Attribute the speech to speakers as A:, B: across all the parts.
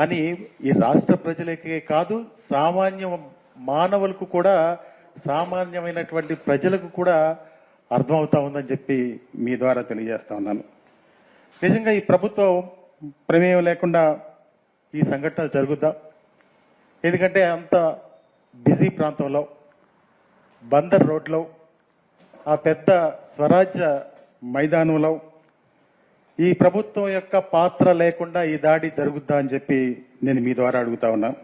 A: అని ఈ రాష్ట్ర ప్రజలకే కాదు సామాన్య మానవులకు కూడా సామాన్యమైనటువంటి ప్రజలకు కూడా అర్థమవుతా ఉందని చెప్పి మీ ద్వారా తెలియజేస్తా ఉన్నాను. నిజంగా ఈ ప్రభుత్వం ప్రమేయం లేకుండా ఈ సంఘటన జరుగుద్దా? ఎందుకంటే అంత బిజీ ప్రాంతంలో బందర్ రోడ్లో ఆ పెద్ద స్వరాజ్య మైదానంలో ఈ ప్రభుత్వం యొక్క పాత్ర లేకుండా ఈ దాడి జరుగుద్దా అని చెప్పి నేను మీ ద్వారా అడుగుతా ఉన్నా.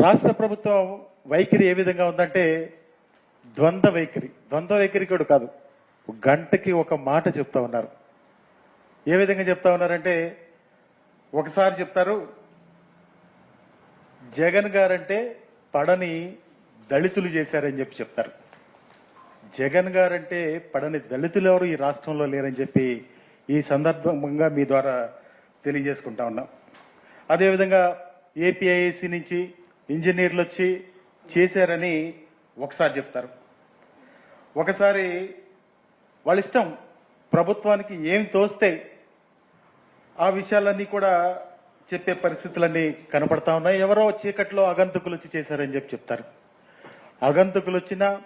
A: రాష్ట్ర ప్రభుత్వం వైఖరి ఏ విధంగా ఉందంటే ద్వంద్వ వైఖరి. ద్వంద్వ వైఖరి కూడా కాదు. గంటకి ఒక మాట చెప్తా ఉన్నారు. ఏ విధంగా చెప్తా ఉన్నారంటే ఒకసారి చెప్తారు జగన్ గారంటే పడని దళితులు చేశారని చెప్పి చెప్తారు. జగన్ గారంటే పడని దళితులు ఎవరు ఈ రాష్ట్రంలో లేరని చెప్పి ఈ సందర్భంగా మీ ద్వారా తెలియజేసుకుంటా ఉన్నాం. అదేవిధంగా ఏపీఐఏసి నుంచి ఇంజనీర్లు వచ్చి చేశారని ఒకసారి చెప్తారు. ఒకసారి వాళ్ళ ఇష్టం ప్రభుత్వానికి ఏం తోస్తే ఆ విషయాలన్నీ కూడా చెప్పే పరిస్థితులన్నీ కనపడతా ఉన్నాయి. ఎవరో చీకట్లో అగంతకులు వచ్చి చేశారని చెప్పి చెప్తారు. అగంతకులు వచ్చినా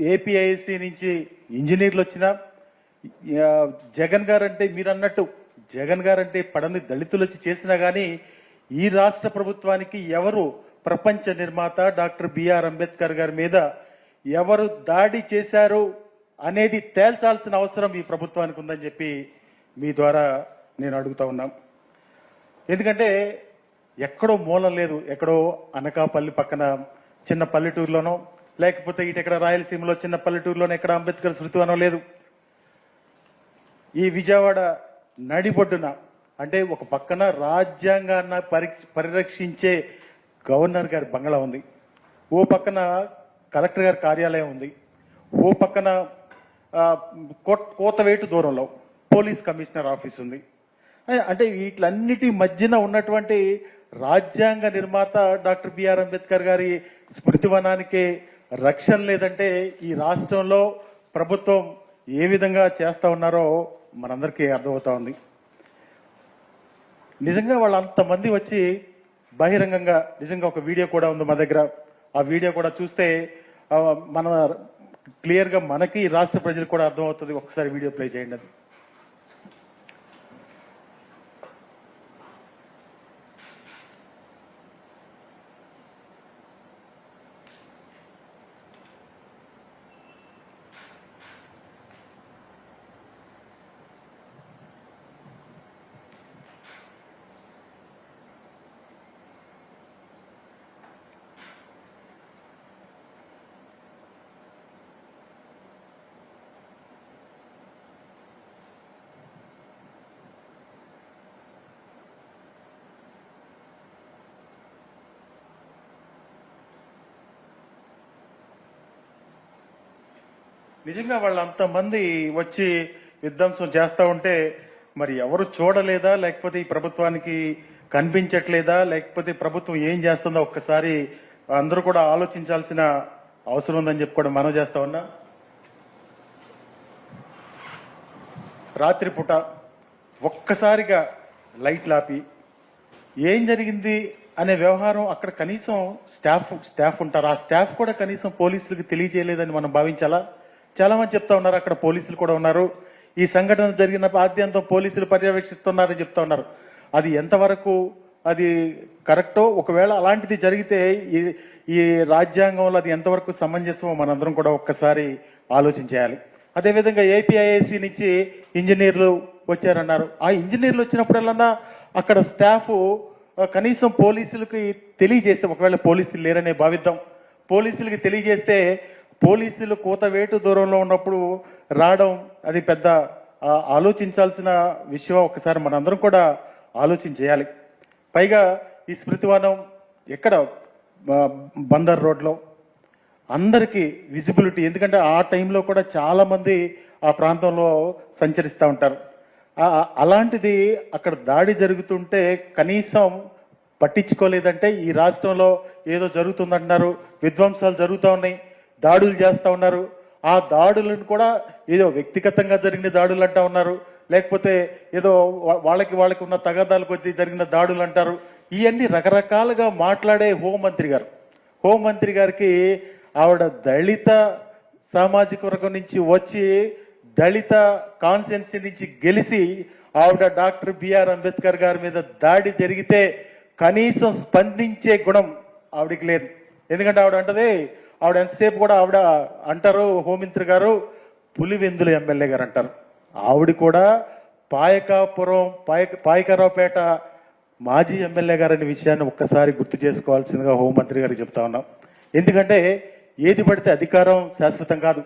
A: ఏపీఐసి నుంచి ఇంజనీర్లు వచ్చినా జగన్ గారు అంటే మీరు అన్నట్టు జగన్ గారు అంటే పడని దళితులు వచ్చి చేసినా గానీ ఈ రాష్ట్ర ప్రభుత్వానికి ఎవరు ప్రపంచ నిర్మాత డాక్టర్ బిఆర్ అంబేద్కర్ గారి మీద ఎవరు దాడి చేశారు అనేది తేల్చాల్సిన అవసరం ఈ ప్రభుత్వానికి ఉందని చెప్పి మీ ద్వారా నేను అడుగుతా ఉన్నాం. ఎందుకంటే ఎక్కడో మూలం లేదు ఎక్కడో అనకాపల్లి పక్కన చిన్న పల్లెటూరులోనో లేకపోతే ఇటు ఎక్కడ రాయలసీమలో చిన్న పల్లెటూరులోనే ఎక్కడ అంబేద్కర్ శృతివనం లేదు. ఈ విజయవాడ నడిబొడ్డున అంటే ఒక పక్కన రాజ్యాంగాన్ని పరి- పరిరక్షించే గవర్నర్ గారి బంగ్లా ఉంది. ఓ పక్కన కలెక్టర్ గారి కార్యాలయం ఉంది. ఓ పక్కన కోతవేటు దూరంలో పోలీస్ కమిషనర్ ఆఫీస్ ఉంది. అంటే వీటిలన్నిటి మధ్యన ఉన్నటువంటి రాజ్యాంగ నిర్మాత డాక్టర్ బిఆర్ అంబేద్కర్ గారి స్మృతివనానికే రక్షణ లేదంటే ఈ రాష్ట్రంలో ప్రభుత్వం ఏ విధంగా చేస్తూ ఉన్నారో మనందరికీ అర్థమవుతా ఉంది. నిజంగా వాళ్ళు అంతమంది వచ్చి బహిరంగంగా నిజంగా ఒక వీడియో కూడా ఉంది మా దగ్గర. ఆ వీడియో కూడా చూస్తే మన క్లియర్గా మనకి రాష్ట్ర ప్రజలకు కూడా అర్థమవుతుంది. ఒకసారి వీడియో ప్లే చేయండి అది. నిజంగా వాళ్ళు అంతమంది వచ్చి విధ్వంసం చేస్తూ ఉంటే మరి ఎవరు చూడలేదా? లేకపోతే ఈ ప్రభుత్వానికి కనిపించట్లేదా? లేకపోతే ప్రభుత్వం ఏం చేస్తుందో ఒక్కసారి అందరూ కూడా ఆలోచించాల్సిన అవసరం ఉందని చెప్పి కూడా మనం చేస్తా ఉన్నా. రాత్రిపూట ఒక్కసారిగా లైట్లు ఆపి ఏం జరిగింది అనే వ్యవహారం అక్కడ కనీసం స్టాఫ్ స్టాఫ్ ఉంటారు. ఆ స్టాఫ్ కూడా కనీసం పోలీసులకు తెలియజేయలేదని మనం భావించాలా? చాలా మంది చెప్తా ఉన్నారు అక్కడ పోలీసులు కూడా ఉన్నారు. ఈ సంఘటన జరిగిన ఆద్యంతం పోలీసులు పర్యవేక్షిస్తున్నారని చెప్తా ఉన్నారు. అది ఎంతవరకు అది కరెక్టో ఒకవేళ అలాంటిది జరిగితే ఈ ఈ రాజ్యాంగంలో అది ఎంతవరకు సమంజసమో మనందరం కూడా ఒక్కసారి ఆలోచించేయాలి అదేవిధంగా ఏపీఐఏసీ నుంచి ఇంజనీర్లు వచ్చారన్నారు. ఆ ఇంజనీర్లు వచ్చినప్పుడల్లా అక్కడ స్టాఫ్ కనీసం పోలీసులకి తెలియజేస్తే ఒకవేళ పోలీసులు లేరనే భావిద్దాం. పోలీసులకి తెలియజేస్తే పోలీసులు కూతవేటు దూరంలో ఉన్నప్పుడు రావడం అది పెద్ద ఆలోచించాల్సిన విషయం ఒకసారి మనందరం కూడా ఆలోచన చేయాలి. పైగా ఈ స్మృతివనం ఎక్కడ బందర్ రోడ్లో అందరికీ విజిబిలిటీ ఎందుకంటే ఆ టైంలో కూడా చాలామంది ఆ ప్రాంతంలో సంచరిస్తూ ఉంటారు. అలాంటిది అక్కడ దాడి జరుగుతుంటే కనీసం పట్టించుకోలేదంటే ఈ రాష్ట్రంలో ఏదో జరుగుతుందంటున్నారు విధ్వంసాలు జరుగుతూ ఉన్నాయి. దాడులు చేస్తూ ఉన్నారు. ఆ దాడులను కూడా ఏదో వ్యక్తిగతంగా జరిగిన దాడులు అంటా ఉన్నారు. లేకపోతే ఏదో వాళ్ళకి వాళ్ళకి ఉన్న తగాదాల కొద్దీ జరిగిన దాడులు అంటారు. ఇవన్నీ రకరకాలుగా మాట్లాడే హోంమంత్రి గారు. హోంమంత్రి గారికి ఆవిడ దళిత సామాజిక వర్గం నుంచి వచ్చి దళిత కాన్స్టిట్యున్సీ నుంచి గెలిచి ఆవిడ డాక్టర్ బిఆర్ అంబేద్కర్ గారి మీద దాడి జరిగితే కనీసం స్పందించే గుణం ఆవిడకి లేదు. ఎందుకంటే ఆవిడ అంటది ఆవిడ ఎంతసేపు కూడా ఆవిడ అంటారు హోంమంత్రి గారు పులివెందుల ఎమ్మెల్యే గారు అంటారు. ఆవిడ కూడా పాయకాపురం పాయ పాయకరావుపేట మాజీ ఎమ్మెల్యే గారనే విషయాన్ని ఒక్కసారి గుర్తు చేసుకోవాల్సిందిగా హోంమంత్రి గారికి చెప్తా ఉన్నాం. ఎందుకంటే ఏది పడితే అధికారం శాశ్వతం కాదు.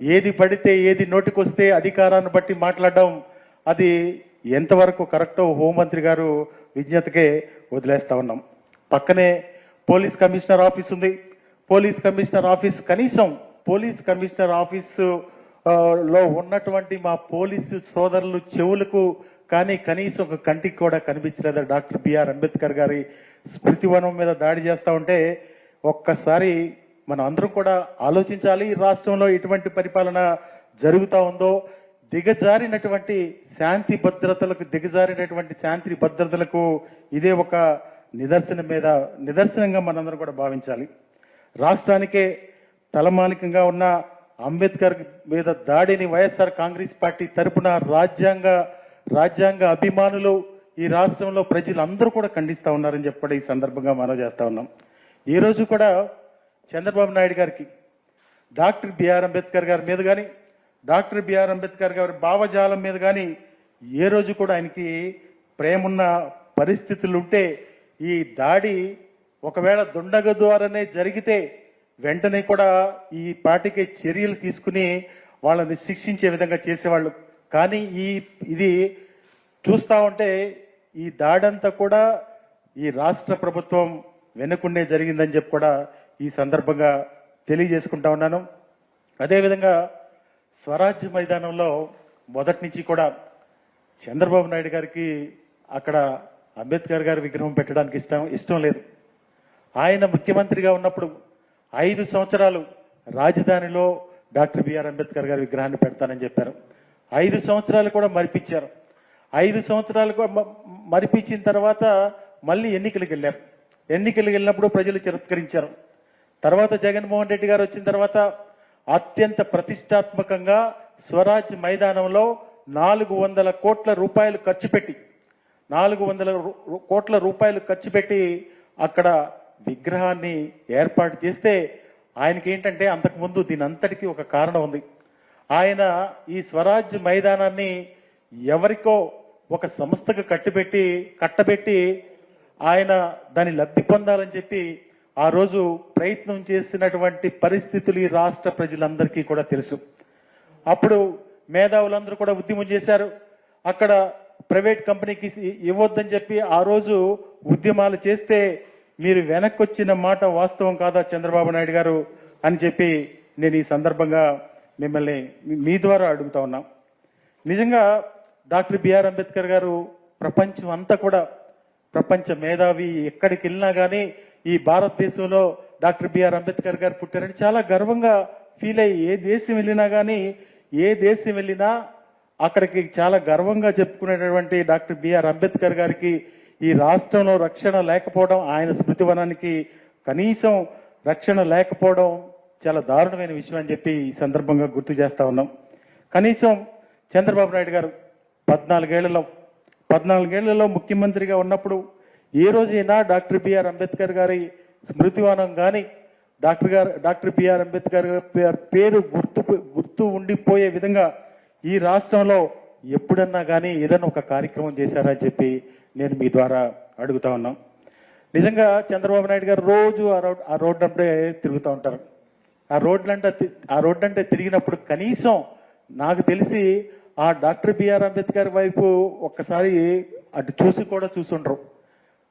A: ఏది పడితే ఏది నోటికొస్తే అధికారాన్ని బట్టి మాట్లాడడం అది ఎంతవరకు కరెక్టో హోంమంత్రి గారు విజ్ఞతకే వదిలేస్తా ఉన్నాం. పక్కనే పోలీస్ కమిషనర్ ఆఫీస్ ఉంది. పోలీస్ కమిషనర్ ఆఫీస్ కనీసం పోలీస్ కమిషనర్ ఆఫీసు లో ఉన్నటువంటి మా పోలీసు సోదరులు చెవులకు కానీ కనీసం ఒక కంటికి కూడా కనిపించలేదు. డాక్టర్ బిఆర్ అంబేద్కర్ గారి స్మృతివనం మీద దాడి చేస్తూ ఉంటే ఒక్కసారి మనం అందరం కూడా ఆలోచించాలి ఈ రాష్ట్రంలో ఎటువంటి పరిపాలన జరుగుతూ ఉందో. దిగజారినటువంటి శాంతి భద్రతలకు దిగజారినటువంటి శాంతి భద్రతలకు ఇదే ఒక నిదర్శనం మీద నిదర్శనంగా మనందరం కూడా భావించాలి. రాష్ట్రానికే తలమానికంగా ఉన్న అంబేద్కర్ మీద దాడిని వైఎస్ఆర్ కాంగ్రెస్ పార్టీ తరపున రాజ్యాంగ రాజ్యాంగ అభిమానులు ఈ రాష్ట్రంలో ప్రజలందరూ కూడా ఖండిస్తూ ఉన్నారని చెప్పి ఈ సందర్భంగా మనం చేస్తూ ఉన్నాం. ఈ రోజు కూడా చంద్రబాబు నాయుడు గారికి డాక్టర్ బిఆర్ అంబేద్కర్ గారి మీద కానీ డాక్టర్ బిఆర్ అంబేద్కర్ గారి భావజాలం మీద కానీ ఏ రోజు కూడా ఆయనకి ప్రేమున్న పరిస్థితులు ఉంటే ఈ దాడి ఒకవేళ దుండగ ద్వారానే జరిగితే వెంటనే కూడా ఈ పార్టీకి చర్యలు తీసుకుని వాళ్ళని శిక్షించే విధంగా చేసేవాళ్ళు. కానీ ఈ ఇది చూస్తా ఉంటే ఈ దాడంతా కూడా ఈ రాష్ట్ర ప్రభుత్వం వెనుకుండే జరిగిందని చెప్పి కూడా ఈ సందర్భంగా తెలియజేసుకుంటా ఉన్నాను. అదేవిధంగా స్వరాజ్య మైదానంలో మొదటి నుంచి కూడా చంద్రబాబు నాయుడు గారికి అక్కడ అంబేద్కర్ గారి విగ్రహం పెట్టడానికి ఇష్టం ఇష్టం లేదు. ఆయన ముఖ్యమంత్రిగా ఉన్నప్పుడు ఐదు సంవత్సరాలు రాజధానిలో డాక్టర్ బిఆర్ అంబేద్కర్ గారి విగ్రహాన్ని పెడతానని చెప్పారు. ఐదు సంవత్సరాలు కూడా మరిపించారు. ఐదు సంవత్సరాలు కూడా మరిపించిన తర్వాత మళ్ళీ ఎన్నికలకు వెళ్ళారు. ఎన్నికలకు వెళ్ళినప్పుడు ప్రజలు చిరత్కరించారు తర్వాత జగన్మోహన్ రెడ్డి గారు వచ్చిన తర్వాత అత్యంత ప్రతిష్టాత్మకంగా స్వరాజ్ మైదానంలో నాలుగు వందల కోట్ల రూపాయలు ఖర్చు పెట్టి నాలుగు వందల కోట్ల రూపాయలు ఖర్చు పెట్టి అక్కడ విగ్రహాన్ని ఏర్పాటు చేస్తే ఆయనకి ఏంటంటే అంతకుముందు దీని అంతటికీ ఒక కారణం ఉంది. ఆయన ఈ స్వరాజ్ మైదానాన్ని ఎవరికో ఒక సంస్థకు కట్టిపెట్టి కట్టబెట్టి ఆయన దాని లబ్ధి పొందాలని చెప్పి ఆ రోజు ప్రయత్నం చేసినటువంటి పరిస్థితులు ఈ రాష్ట్ర ప్రజలందరికీ కూడా తెలుసు. అప్పుడు మేధావులందరూ కూడా ఉద్యమం చేశారు. అక్కడ ప్రైవేట్ కంపెనీకి ఇవ్వద్దని ఇవ్వొద్దని చెప్పి ఆ రోజు ఉద్యమాలు చేస్తే మీరు వెనక్కి వచ్చిన మాట వాస్తవం కాదా చంద్రబాబు నాయుడు గారు అని చెప్పి నేను ఈ సందర్భంగా మిమ్మల్ని మీ- ద్వారా అడుగుతా ఉన్నా. నిజంగా డాక్టర్ బిఆర్ అంబేద్కర్ గారు ప్రపంచం అంతా కూడా ప్రపంచ మేధావి ఎక్కడికి వెళ్ళినా కానీ ఈ భారతదేశంలో డాక్టర్ బిఆర్ అంబేద్కర్ గారు పుట్టారని చాలా గర్వంగా ఫీల్ అయ్యి ఏ దేశం వెళ్ళినా కానీ ఏ దేశం వెళ్ళినా అక్కడికి చాలా గర్వంగా చెప్పుకునేటటువంటి డాక్టర్ బిఆర్ అంబేద్కర్ గారికి ఈ రాష్ట్రంలో రక్షణ లేకపోవడం ఆయన స్మృతివనానికి కనీసం రక్షణ లేకపోవడం చాలా దారుణమైన విషయం అని చెప్పి ఈ సందర్భంగా గుర్తు చేస్తా ఉన్నాం. కనీసం చంద్రబాబు నాయుడు గారు పద్నాలుగేళ్ళలో పద్నాలుగేళ్ళలో ముఖ్యమంత్రిగా ఉన్నప్పుడు ఏ రోజైనా డాక్టర్ బిఆర్ అంబేద్కర్ గారి స్మృతివనం కానీ డాక్టర్ గారు డాక్టర్ బిఆర్ అంబేద్కర్ గారి పేరు గుర్తు గుర్తు ఉండిపోయే విధంగా ఈ రాష్ట్రంలో ఎప్పుడన్నా కానీ ఏదైనా ఒక కార్యక్రమం చేశారా అని చెప్పి నేను మీ ద్వారా అడుగుతా ఉన్నాం. నిజంగా చంద్రబాబు నాయుడు గారు రోజు ఆ రోడ్ ఆ రోడ్డు అంటే తిరుగుతూ ఉంటారు. ఆ రోడ్లంటే ఆ రోడ్డు అంటే తిరిగినప్పుడు కనీసం నాకు తెలిసి ఆ డాక్టర్ బిఆర్ అంబేద్కర్ వైపు ఒక్కసారి అటు చూసి కూడా చూసుండ్రు.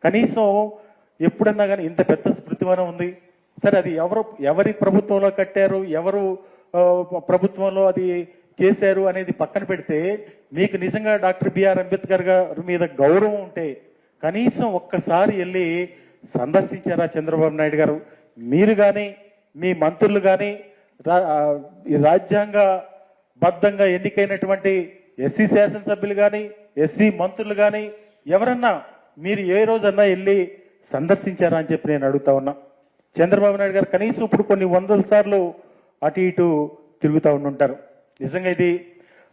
A: కనీసం ఎప్పుడన్నా కానీ ఇంత పెద్ద స్మృతివనం ఉంది. సరే అది ఎవరు ఎవరి ప్రభుత్వంలో కట్టారు ఎవరు ప్రభుత్వంలో అది చేశారు అనేది పక్కన పెడితే మీకు నిజంగా డాక్టర్ బిఆర్ అంబేద్కర్ గారి మీద గౌరవం ఉంటే కనీసం ఒక్కసారి వెళ్ళి సందర్శించారా చంద్రబాబు నాయుడు గారు? మీరు కానీ మీ మంత్రులు కానీ రా- ఈ రాజ్యాంగ బద్ధంగా ఎన్నికైనటువంటి ఎస్సీ శాసనసభ్యులు కానీ ఎస్సీ మంత్రులు కానీ ఎవరన్నా మీరు ఏ రోజన్నా వెళ్ళి సందర్శించారా అని చెప్పి నేను అడుగుతా ఉన్నా. చంద్రబాబు నాయుడు గారు కనీసం ఇప్పుడు కొన్ని వందల సార్లు అటు ఇటు తిరుగుతూ ఉండుంటారు. నిజంగా ఇది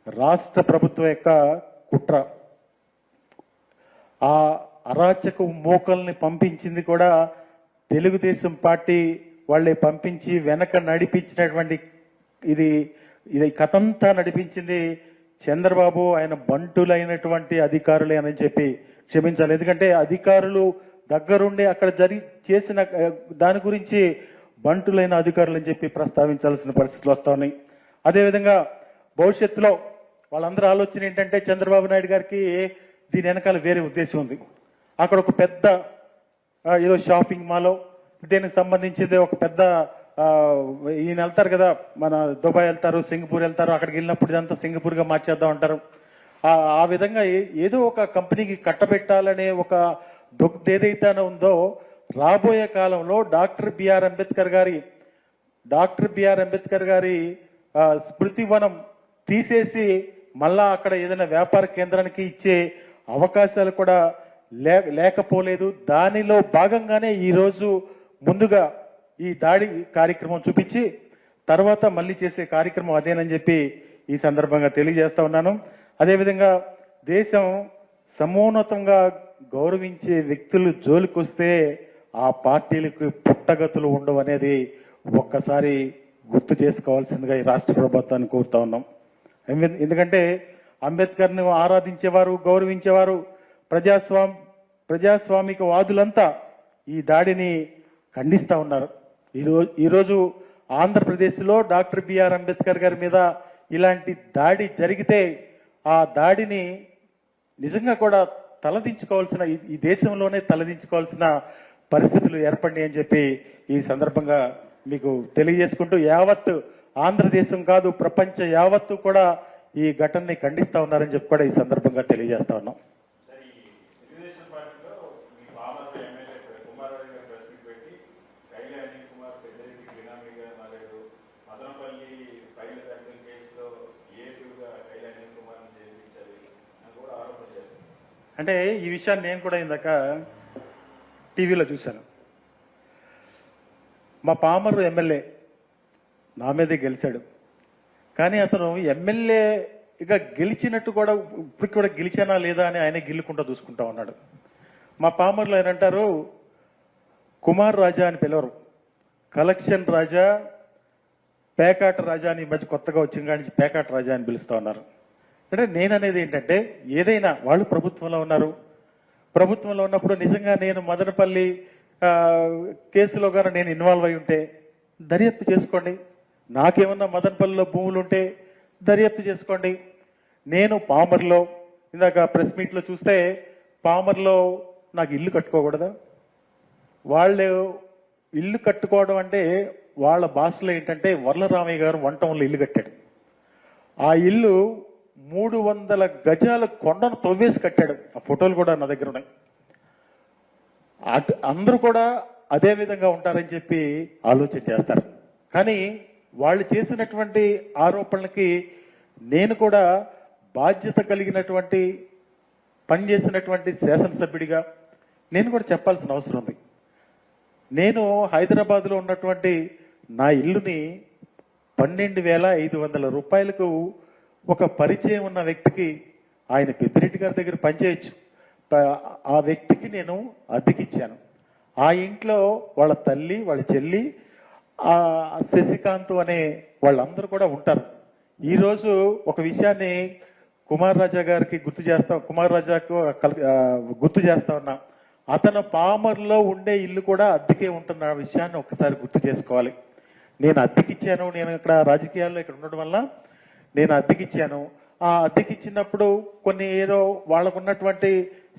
A: రాష్ట్ర ప్రభుత్వం యొక్క కుట్ర. ఆ అరాచక మోకల్ని పంపించింది కూడా తెలుగుదేశం పార్టీ వాళ్ళే పంపించి వెనక నడిపించినటువంటి ఇది ఇది కథంతా నడిపించింది చంద్రబాబు. ఆయన బంటులైనటువంటి అధికారులే అని చెప్పి క్షమించాలి. ఎందుకంటే అధికారులు దగ్గరుండి అక్కడ జరిగి చేసిన దాని గురించి బంటులైన అధికారులు అని చెప్పి ప్రస్తావించాల్సిన పరిస్థితులు వస్తా ఉన్నాయి. అదేవిధంగా భవిష్యత్తులో వాళ్ళందరూ ఆలోచన ఏంటంటే చంద్రబాబు నాయుడు గారికి దీని వెనకాల వేరే ఉద్దేశం ఉంది. అక్కడ ఒక పెద్ద ఏదో షాపింగ్ మాలో దీనికి సంబంధించింది ఒక పెద్ద ఈయన వెళ్తారు కదా మన దుబాయ్ వెళ్తారు సింగపూర్ వెళ్తారు అక్కడికి వెళ్ళినప్పుడు ఇదంతా సింగపూర్గా మార్చేద్దాం అంటారు. ఆ విధంగా ఏదో ఒక కంపెనీకి కట్టబెట్టాలనే ఒక దొక్ ఏదైతే ఉందో రాబోయే కాలంలో డాక్టర్ బిఆర్ అంబేద్కర్ గారి డాక్టర్ బిఆర్ అంబేద్కర్ గారి స్మృతివనం స్మృతి వనం తీసేసి మళ్ళా అక్కడ ఏదైనా వ్యాపార కేంద్రానికి ఇచ్చే అవకాశాలు కూడా లే- లేకపోలేదు. దానిలో భాగంగానే ఈరోజు ముందుగా ఈ దాడి కార్యక్రమం చూపించి తర్వాత మళ్ళీ చేసే కార్యక్రమం అదేనని చెప్పి ఈ సందర్భంగా తెలియజేస్తా ఉన్నాను. అదేవిధంగా దేశం సమోన్నతంగా గౌరవించే వ్యక్తులు జోలికొస్తే ఆ పార్టీలకు పుట్టగతులు ఉండవు అనేది ఒక్కసారి గుర్తు చేసుకోవాల్సిందిగా ఈ రాష్ట్ర ప్రభుత్వాన్ని కోరుతా ఉన్నాం. ఎందుకంటే అంబేద్కర్ని ఆరాధించేవారు గౌరవించేవారు ప్రజాస్వామ్ ప్రజాస్వామిక వాదులంతా ఈ దాడిని ఖండిస్తూ ఉన్నారు. ఈరోజు ఈరోజు ఆంధ్రప్రదేశ్లో డాక్టర్ బిఆర్ అంబేద్కర్ గారి మీద ఇలాంటి దాడి జరిగితే ఆ దాడిని నిజంగా కూడా తలదించుకోవాల్సిన ఈ- ఈ దేశంలోనే తలదించుకోవాల్సిన పరిస్థితులు ఏర్పడినాయి అని చెప్పి ఈ సందర్భంగా మీకు తెలియజేసుకుంటూ యావత్ ఆంధ్రదేశం కాదు ప్రపంచ యావత్తు కూడా ఈ ఘటనని ఖండిస్తా ఉన్నారని చెప్పి కూడా ఈ సందర్భంగా తెలియజేస్తా ఉన్నాం. అంటే ఈ విషయాన్ని నేను కూడా ఇందాక టీవీలో చూశాను. మా పామరు ఎమ్మెల్యే నా మీదే గెలిచాడు. కానీ అతను ఎమ్మెల్యే ఇక గెలిచినట్టు కూడా ఇప్పటికి కూడా గెలిచానా లేదా అని ఆయన గిల్లుకుంటా చూసుకుంటా ఉన్నాడు. మా పామర్లు ఆయన అంటారు కుమార్ రాజా అని పిలవరు. కలెక్షన్ రాజా పేకాట రాజా అని మధ్య కొత్తగా వచ్చిన కాడి పేకాట రాజా అని పిలుస్తూ ఉన్నారు. అంటే నేను అనేది ఏంటంటే ఏదైనా వాళ్ళు ప్రభుత్వంలో ఉన్నారు. ప్రభుత్వంలో ఉన్నప్పుడు నిజంగా నేను మదనపల్లి కేసులో కానీ నేను ఇన్వాల్వ్ అయి ఉంటే దర్యాప్తు చేసుకోండి. నాకేమన్నా మదనపల్లిలో భూములు ఉంటే దర్యాప్తు చేసుకోండి. నేను పామర్లో ఇందాక ప్రెస్ మీట్లో చూస్తే పామర్లో నాకు ఇల్లు కట్టుకోకూడదా? వాళ్ళు ఇల్లు కట్టుకోవడం అంటే వాళ్ళ భాషలో ఏంటంటే వర్లరామయ్య గారు వంటంలో ఇల్లు కట్టాడు. ఆ ఇల్లు మూడు వందల గజాల కొండను తవ్వేసి కట్టాడు. ఆ ఫోటోలు కూడా నా దగ్గర ఉన్నాయి. అందరూ కూడా అదే విధంగా ఉంటారని చెప్పి ఆలోచన చేస్తారు. కానీ వాళ్ళు చేసినటువంటి ఆరోపణలకి నేను కూడా బాధ్యత కలిగినటువంటి పనిచేసినటువంటి శాసనసభ్యుడిగా నేను కూడా చెప్పాల్సిన అవసరం ఉంది. నేను హైదరాబాద్లో ఉన్నటువంటి నా ఇల్లుని పన్నెండు వేల ఐదు వందల రూపాయలకు ఒక పరిచయం ఉన్న వ్యక్తికి ఆయన పెద్దిరెడ్డి గారి దగ్గర పనిచేయచ్చు. ఆ వ్యక్తికి నేను అద్దెకిచ్చాను. ఆ ఇంట్లో వాళ్ళ తల్లి వాళ్ళ చెల్లి ఆ శశికాంత్ అనే వాళ్ళందరూ కూడా ఉంటారు. ఈరోజు ఒక విషయాన్ని కుమార్ రాజా గారికి గుర్తు చేస్తా కుమార్ రాజాకు గుర్తు చేస్తా ఉన్నా. అతను పామర్లో ఉండే ఇల్లు కూడా అద్దెకే ఉంటున్న విషయాన్ని ఒకసారి గుర్తు చేసుకోవాలి. నేను అద్దెకిచ్చాను నేను ఇక్కడ రాజకీయాల్లో ఇక్కడ ఉండడం వల్ల నేను అద్దెకిచ్చాను. ఆ అద్దెకిచ్చినప్పుడు కొన్ని ఏదో వాళ్ళకు ఉన్నటువంటి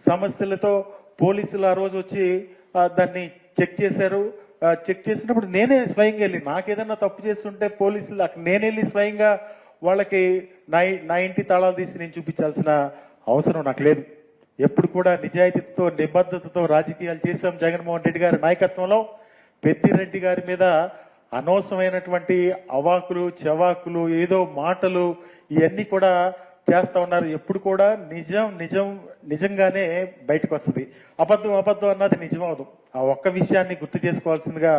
A: సమస్యలతో పోలీసులు ఆ రోజు వచ్చి దాన్ని చెక్ చేశారు. చెక్ చేసినప్పుడు నేనే స్వయంగా వెళ్ళి నాకేదన్నా తప్పు చేస్తుంటే పోలీసులు అక్కడ నేను వెళ్ళి స్వయంగా వాళ్ళకి నా నా ఇంటి తాళాలు తీసి నేను చూపించాల్సిన అవసరం నాకు లేదు. ఎప్పుడు కూడా నిజాయితీతో నిబద్ధతతో రాజకీయాలు చేశాం జగన్మోహన్ రెడ్డి గారి నాయకత్వంలో. పెద్దిరెడ్డి గారి మీద అనవసరమైనటువంటి అవాకులు చెవాకులు ఏదో మాటలు ఇవన్నీ కూడా చేస్తా ఉన్నారు. ఎప్పుడు కూడా నిజం నిజం నిజంగానే బయటకు వస్తుంది. అబద్ధం అబద్ధం అన్నది నిజం అవదు ఆ ఒక్క విషయాన్ని గుర్తు చేసుకోవాల్సిందిగా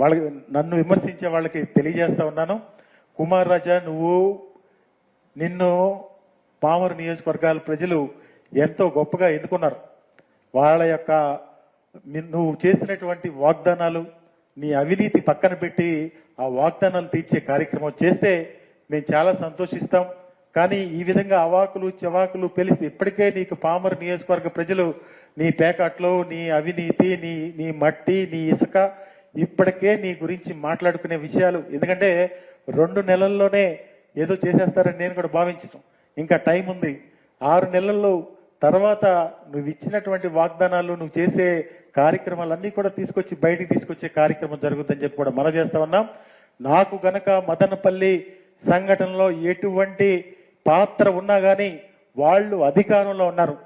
A: వాళ్ళకి నన్ను విమర్శించే వాళ్ళకి తెలియజేస్తా ఉన్నాను. కుమార్ రాజా నువ్వు నిన్ను పామరు నియోజకవర్గాల ప్రజలు ఎంతో గొప్పగా ఎన్నుకున్నారు. వాళ్ళ యొక్క నువ్వు చేసినటువంటి వాగ్దానాలు నీ అవినీతి పక్కన పెట్టి ఆ వాగ్దానాలు తీర్చే కార్యక్రమం చేస్తే మేము చాలా సంతోషిస్తాం. కానీ ఈ విధంగా అవాకులు చెవాకులు పెలిస్తే ఇప్పటికే నీకు పామరు నియోజకవర్గ ప్రజలు నీ పేకాట్లు నీ అవినీతి నీ నీ మట్టి నీ ఇసుక ఇప్పటికే నీ గురించి మాట్లాడుకునే విషయాలు. ఎందుకంటే రెండు నెలల్లోనే ఏదో చేసేస్తారని నేను కూడా భావించను. ఇంకా టైం ఉంది. ఆరు నెలల్లో తర్వాత నువ్వు ఇచ్చినటువంటి వాగ్దానాలు నువ్వు చేసే కార్యక్రమాలన్నీ కూడా తీసుకొచ్చి బయటికి తీసుకొచ్చే కార్యక్రమం జరుగుతుందని చెప్పి కూడా మనం చేస్తా ఉన్నాం. నాకు గనక మదనపల్లి సంఘటనలో ఎటువంటి పాత్ర ఉన్నా కానీ వాళ్ళు అధికారంలో ఉన్నారు.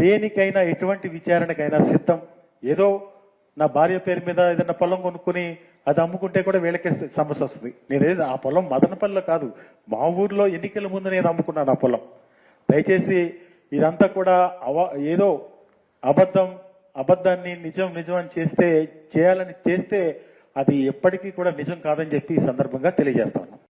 A: దేనికైనా ఎటువంటి విచారణకైనా సిద్ధం. ఏదో నా భార్య పేరు మీద ఏదైనా పొలం కొనుక్కుని అది అమ్ముకుంటే కూడా వీళ్ళకే సమస్య వస్తుంది. నేనేది ఆ పొలం మదనపల్లిలో కాదు. మా ఊర్లో ఎన్నికల ముందు నేను అమ్ముకున్నాను ఆ పొలం. దయచేసి ఇదంతా కూడా అవ ఏదో అబద్ధం అబద్ధాన్ని నిజం నిజం అని చేస్తే చేయాలని చేస్తే అది ఎప్పటికీ కూడా నిజం కాదని చెప్పి ఈ సందర్భంగా తెలియజేస్తాను